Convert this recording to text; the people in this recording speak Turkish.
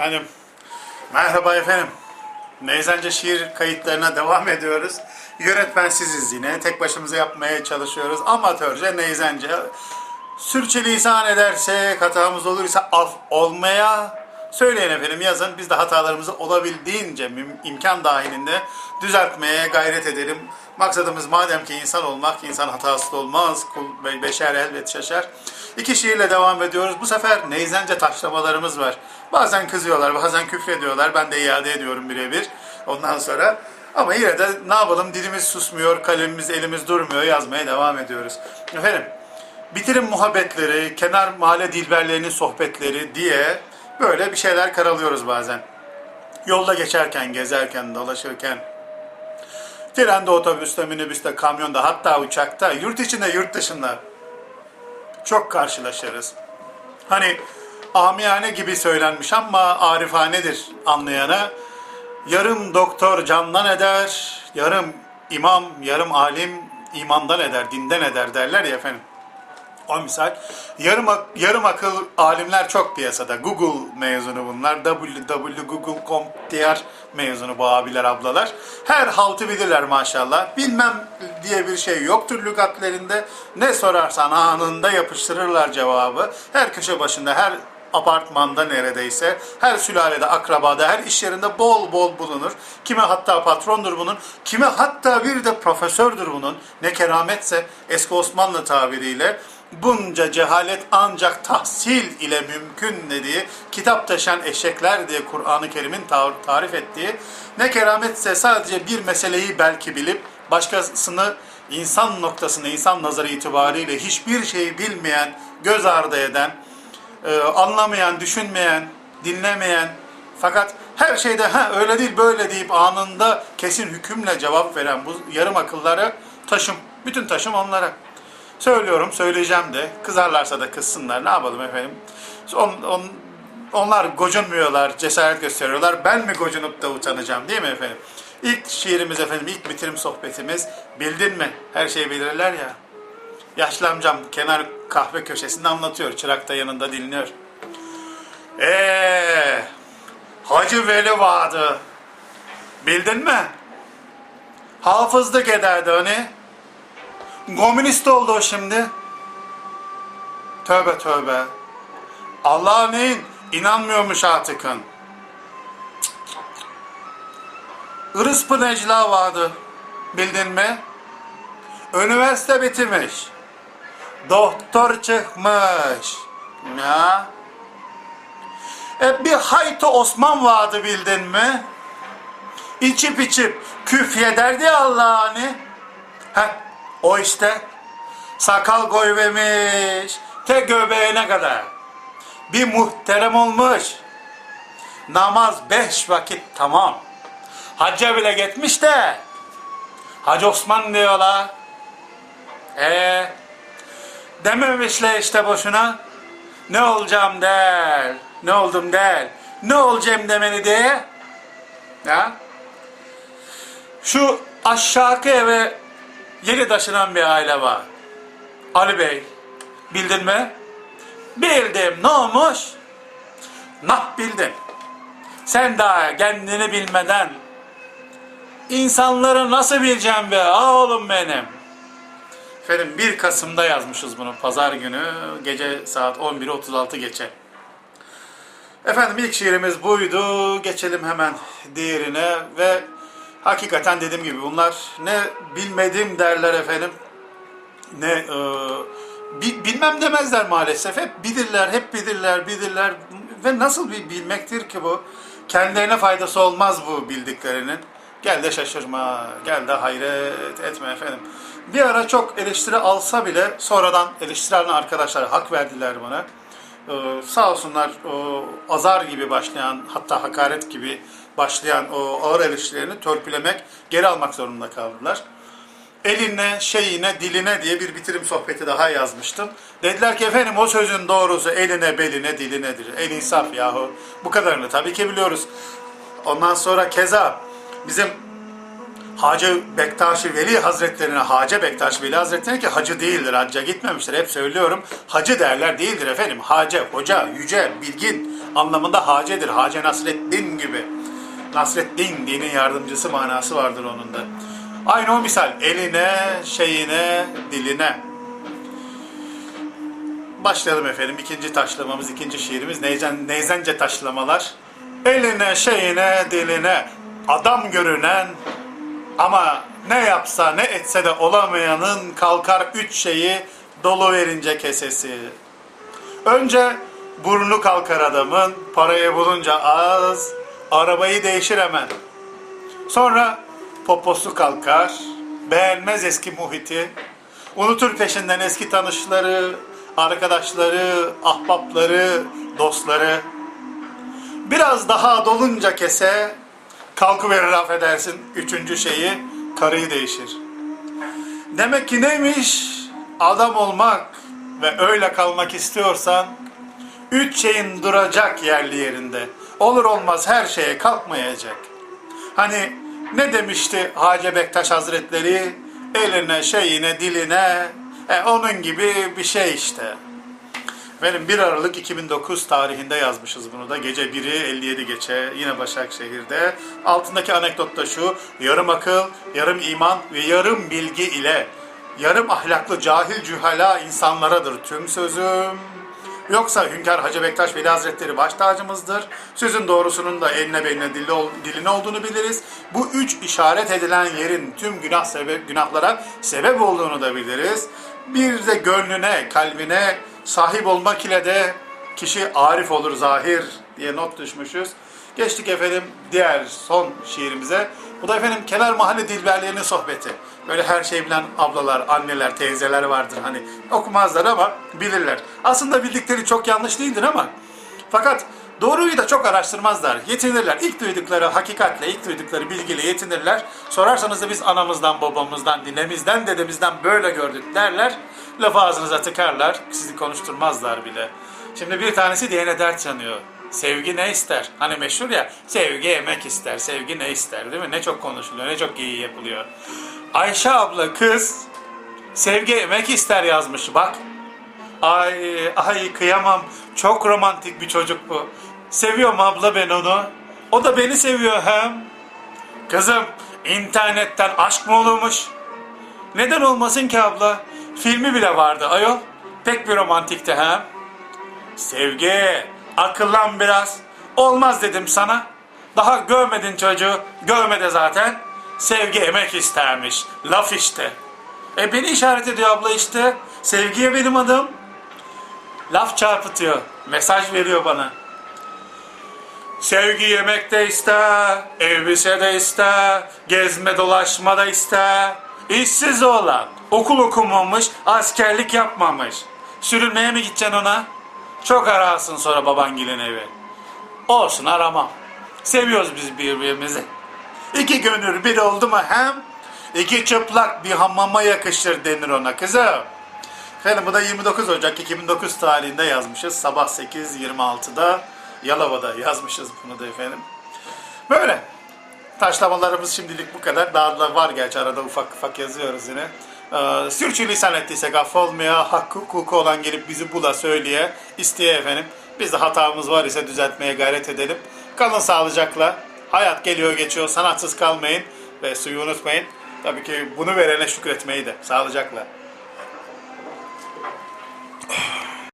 Efendim, merhaba efendim. Neyzence şiir kayıtlarına devam ediyoruz. Yönetmen siziz yine. Tek başımıza yapmaya çalışıyoruz. Amatörce, neyzence. Sürçülisan edersek, hatamız olursa af olmaya söyleyin efendim yazın. Biz de hatalarımızı olabildiğince imkan dahilinde düzeltmeye gayret edelim. Maksadımız madem ki insan olmak, insan hatasız olmaz, kul be- beşer elbet şaşar. İki şiirle devam ediyoruz. Bu sefer neyzence taşlamalarımız var. Bazen kızıyorlar, bazen küfrediyorlar. Ben de iade ediyorum birebir. Ondan sonra ama yine de ne yapalım dilimiz susmuyor, kalemimiz elimiz durmuyor, yazmaya devam ediyoruz. Efendim, bitirim muhabbetleri, kenar mahalle dilberlerinin sohbetleri diye böyle bir şeyler karalıyoruz bazen. Yolda geçerken, gezerken, dolaşırken, trende, otobüste, minibüste, kamyonda, hatta uçakta, yurt içinde, yurt dışında çok karşılaşırız. Hani amiyane gibi söylenmiş ama arifanedir anlayana. Yarım doktor candan eder, yarım imam, yarım alim imandan eder, dinden eder derler ya efendim. O misal yarım, ak- yarım akıl alimler çok piyasada. Google mezunu bunlar. www.google.com diğer mezunu bu abiler ablalar. Her haltı bilirler maşallah. Bilmem diye bir şey yoktur lügatlerinde. Ne sorarsan anında yapıştırırlar cevabı. Her köşe başında, her apartmanda neredeyse, her sülalede, akrabada, her iş yerinde bol bol bulunur. Kime hatta patrondur bunun, kime hatta bir de profesördür bunun. Ne kerametse eski Osmanlı tabiriyle bunca cehalet ancak tahsil ile mümkün dediği, kitap taşıyan eşekler diye Kur'an-ı Kerim'in tar- tarif ettiği, ne kerametse sadece bir meseleyi belki bilip başkasını insan noktasında, insan nazarı itibariyle hiçbir şeyi bilmeyen, göz ardı eden, e, anlamayan, düşünmeyen, dinlemeyen fakat her şeyde ha öyle değil böyle deyip anında kesin hükümle cevap veren bu yarım akılları taşım. Bütün taşım onlara. Söylüyorum, söyleyeceğim de. Kızarlarsa da kızsınlar. Ne yapalım efendim? On, on, onlar gocunmuyorlar, cesaret gösteriyorlar. Ben mi gocunup da utanacağım değil mi efendim? İlk şiirimiz efendim, ilk bitirim sohbetimiz. Bildin mi? Her şeyi bilirler ya. Yaşlı amcam kenar kahve köşesinde anlatıyor. Çırak da yanında dinliyor. Eee Hacı Veli vardı. Bildin mi? Hafızlık ederdi hani. Komünist oldu o şimdi. Tövbe tövbe. Allah'a neyin? İnanmıyormuş artıkın. Irıspı Necla vardı. Bildin mi? Üniversite bitirmiş. Doktor çıkmış. Ya. E bir Hayto Osman vardı bildin mi? İçip içip küfyederdi Allah'ını. Heh, o işte. Sakal koyvermiş. Te göbeğine kadar. Bir muhterem olmuş. Namaz beş vakit tamam. Hacca bile gitmiş de. Hacı Osman diyorlar. Ee, dememişler işte boşuna. Ne olacağım der. Ne oldum der. Ne olacağım demeni diye. Ya. Şu aşağı eve yeni taşınan bir aile var. Ali Bey. Bildin mi? Bildim. Ne olmuş? Nah bildim. Sen daha kendini bilmeden insanları nasıl bileceğim be oğlum benim. Efendim 1 Kasım'da yazmışız bunu pazar günü gece saat 11.36 geçe. Efendim ilk şiirimiz buydu. Geçelim hemen diğerine ve hakikaten dediğim gibi bunlar ne bilmedim derler efendim ne e, bi- bilmem demezler maalesef. Hep bilirler, hep bilirler, bilirler ve nasıl bir bilmektir ki bu? Kendilerine faydası olmaz bu bildiklerinin. Gel de şaşırma, gel de hayret etme efendim. Bir ara çok eleştiri alsa bile sonradan eleştiren arkadaşlar hak verdiler bana. Ee, sağ olsunlar o azar gibi başlayan hatta hakaret gibi başlayan o ağır eleştirilerini törpülemek, geri almak zorunda kaldılar. Eline, şeyine, diline diye bir bitirim sohbeti daha yazmıştım. Dediler ki efendim o sözün doğrusu eline, beline, dilinedir. El insaf yahu. Bu kadarını tabii ki biliyoruz. Ondan sonra keza bizim Hacı Bektaşi Veli Hazretlerine, Hacı Bektaşi Veli Hazretlerine ki hacı değildir, hacca gitmemiştir. Hep söylüyorum. Hacı derler değildir efendim. Hacı, hoca, yüce, bilgin, anlamında hacedir. Hace Nasreddin gibi. Nasreddin dinin yardımcısı manası vardır onun da. Aynı o misal eline, şeyine, diline. Başlayalım efendim. İkinci taşlamamız, ikinci şiirimiz Neyzen, Neyzence taşlamalar. Eline, şeyine, diline adam görünen ama ne yapsa ne etse de olamayanın kalkar üç şeyi dolu verince kesesi. Önce burnu kalkar adamın, parayı bulunca az, arabayı değişir hemen. Sonra poposu kalkar, beğenmez eski muhiti, unutur peşinden eski tanışları, arkadaşları, ahbapları, dostları. Biraz daha dolunca kese, kalkıverir affedersin üçüncü şeyi, karıyı değişir. Demek ki neymiş? Adam olmak ve öyle kalmak istiyorsan, üç şeyin duracak yerli yerinde. Olur olmaz her şeye kalkmayacak. Hani ne demişti Hacı Bektaş Hazretleri? Eline, şeyine, diline, e, onun gibi bir şey işte. Benim 1 Aralık 2009 tarihinde yazmışız bunu da. Gece 1'i 57 geçe yine Başakşehir'de. Altındaki anekdot da şu. Yarım akıl, yarım iman ve yarım bilgi ile yarım ahlaklı cahil cühala insanlaradır tüm sözüm. Yoksa Hünkar Hacı Bektaş Veli Hazretleri baş tacımızdır. Sözün doğrusunun da eline beline dili, diline olduğunu biliriz. Bu üç işaret edilen yerin tüm günah sebep, günahlara sebep olduğunu da biliriz. Bir de gönlüne, kalbine sahip olmak ile de kişi arif olur zahir diye not düşmüşüz. Geçtik efendim diğer son şiirimize. Bu da efendim Kenar Mahalle Dilberlerinin sohbeti. Böyle her şey bilen ablalar, anneler, teyzeler vardır hani okumazlar ama bilirler. Aslında bildikleri çok yanlış değildir ama fakat doğruyu da çok araştırmazlar. Yetinirler. İlk duydukları hakikatle, ilk duydukları bilgiyle yetinirler. Sorarsanız da biz anamızdan, babamızdan, ninemizden, dedemizden böyle gördük derler. Lafı ağzınıza tıkarlar. Sizi konuşturmazlar bile. Şimdi bir tanesi diyene dert yanıyor. Sevgi ne ister? Hani meşhur ya, sevgi yemek ister, sevgi ne ister değil mi? Ne çok konuşuluyor, ne çok iyi yapılıyor. Ayşe abla kız, sevgi yemek ister yazmış bak. Ay, ay kıyamam. Çok romantik bir çocuk bu. Seviyorum abla ben onu. O da beni seviyor hem. Kızım, internetten aşk mı olurmuş? Neden olmasın ki abla? Filmi bile vardı ayol. Pek bir romantikti hem. Sevgi, akıllan biraz. Olmaz dedim sana. Daha görmedin çocuğu, görmedi zaten. Sevgi emek istermiş, laf işte. E beni işaret ediyor abla işte. Sevgiye benim adım. Laf çarpıtıyor, mesaj veriyor bana. Sevgi yemek de ister, elbise de ister, gezme dolaşma da ister. İşsiz olan, okul okumamış, askerlik yapmamış. Sürünmeye mi gideceksin ona? Çok ararsın sonra babangilin evi. Olsun aramam. Seviyoruz biz birbirimizi. İki gönül bir oldu mu hem? İki çıplak bir hamama yakışır denir ona kızım. Efendim bu da 29 Ocak 2009 tarihinde yazmışız. Sabah 8.26'da Yalova'da yazmışız bunu da efendim. Böyle. Taşlamalarımız şimdilik bu kadar. Daha da var gerçi arada ufak ufak yazıyoruz yine. Ee, sürçülisan ettiysek affolmaya, hakkı hukuku olan gelip bizi bula söyleye, isteye efendim. Biz de hatamız var ise düzeltmeye gayret edelim. Kalın sağlıcakla. Hayat geliyor geçiyor. Sanatsız kalmayın ve suyu unutmayın. Tabii ki bunu verene şükretmeyi de. Sağlıcakla.